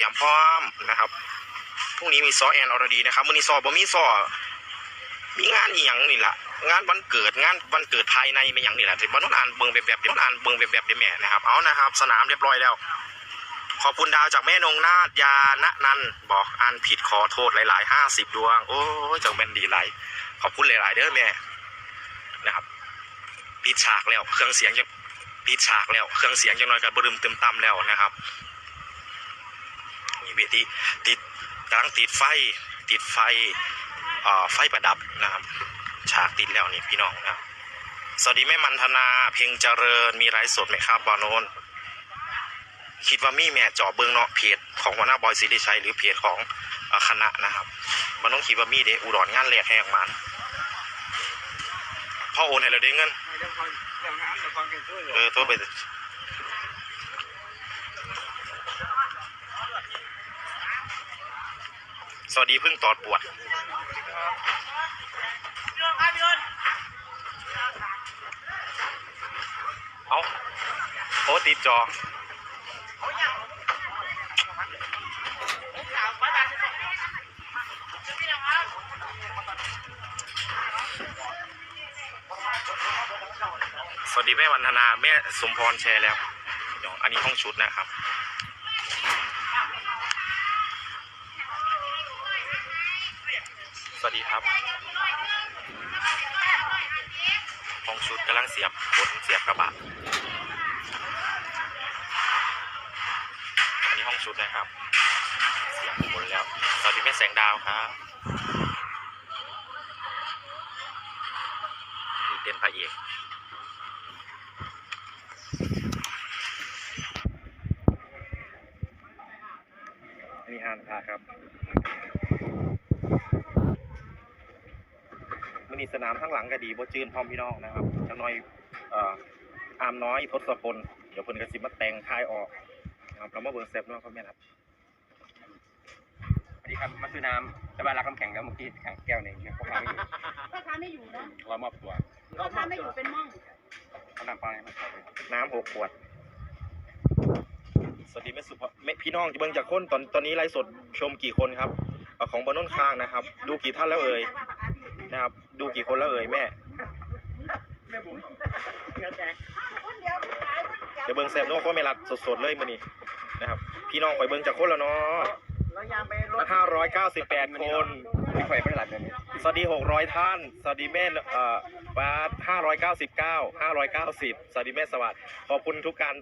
รียมพร้อมนะครับพรุ่งนี้มีซอแอนออรดีนะครับมื้อนี้ซอบ่มีซอมีงานอีหยังนี่แหละงานวันเกิดงานวันเกิดภายในเป็นอย่างนี่แหละบ่ต้องอ่านเบิงแบบแบบเดี๋ยวอ่านเบิงแบบแบบเดี๋ยวแม่นะครับเอานะครับ สนามเรียบร้อยแล้ว ขอบคุณดาวจากแม่นงนาฏยาณนันบอกอ่านผิดขอโทษหลายๆห้าสิบดวง โอ้ยเจังแม่นดีหลายขอบคุณหลายๆเด้อแม่นะครับปิดฉากแล้ว เครื่องเสียงจะปิดฉากแล้ว เครื่องเสียงจะน้อยกับบรึมเต็มตำแล้วนะครับ มีเวทีติดกำลังติดไฟ ติดไฟเอ่อไฟประดับนะครับ ฉากติดแล้วนี่พี่น้องนะครับสวัสดีแม่มันธนาเพียงเจริญมีไลฟ์สดไหมครับบอนนคิดว่ามีแม่จอเบิงเนาะเพจของหัวหน้าบอยสิริชัยหรือเพจของเอ่อคณะนะครับมันต้องคิดว่ามีเดะอุดรงานแรกแหกมันพ่อโอนให้เราได้เงินเออโทรไป สวัสดีเพิ่งตอดปวดเอาโอ้ติดจอสวัสดีแม่วันธนา แม่สมพรแชร์แล้วเดี๋ยวอันนี้ห้องชุดนะครับ สวัสดีครับห้องชุดกำลังเสียบขนเสียบกระบะ อันนี้ห้องชุดนะครับ เสียบขนแล้ว สวัสดีแม่แสงดาวครับนี่เต้นพระเอกนี่ฮานคาครับ นิสนามข้างหลังก็ดีบ่จืนพร้อมพี่น้องนะครับจังน้อยเอ่ออามน้อยทศพลเดี๋ยวเพิ่นก็สิมาแต่งทายออกนะครับเรามาเบิ่งแซ่บเนาะครับแม่นครับสวัสดีครับมาซื้อน้ำแต่บ้านรักน้ำแข็งแล้วเมื่อกี้แข็งแก้วหนึ่งเนี่ยพ่อค้าไม่อยู่พ่อค้าไม่อยู่นะเรามอบตัวพ่อค้าไม่อยู่เป็นม่องเขานำปลาให้มันขายเลยน้ำหกขวดสวัสดีแม่สุภาแม่พี่น้องจะเบิ่งจากคนตอนตอนนี้ไลฟ์สดชมกี่คนครับเอ่อของบนน้นค้างนะครับ ดูกี่ท่านแล้วเอ่ยนะครับ ดูกี่คนแล้วเอ่ยแม่คนเดียวขายคนเดียวเดี๋ยวเบิ่งแซ่บโน้ก็ไม่รัดสดๆเลยมื้อนี้นะครับ พี่น้องข่อยเบิ่งจากคนแล้วเนาะเรายามไปรถห้าร้อยเก้าสิบแปดคนไม่ค่อยไม่ได้หลับเดือนนี้สวัสดีหกร้อยท่าน สวัสดีแม่เอ่อปาห้าร้อยเก้าสิบเก้าห้าร้อยเก้าสิบสวัสดีแม่สวัสดิ์ขอบคุณทุกการ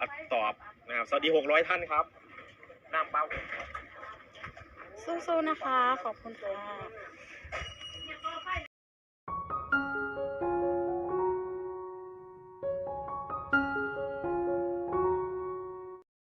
อะตอบนะครับ สวัสดีหกร้อยท่านครับน้ำเป้าสู้ๆนะคะ ขอบคุณค่ะ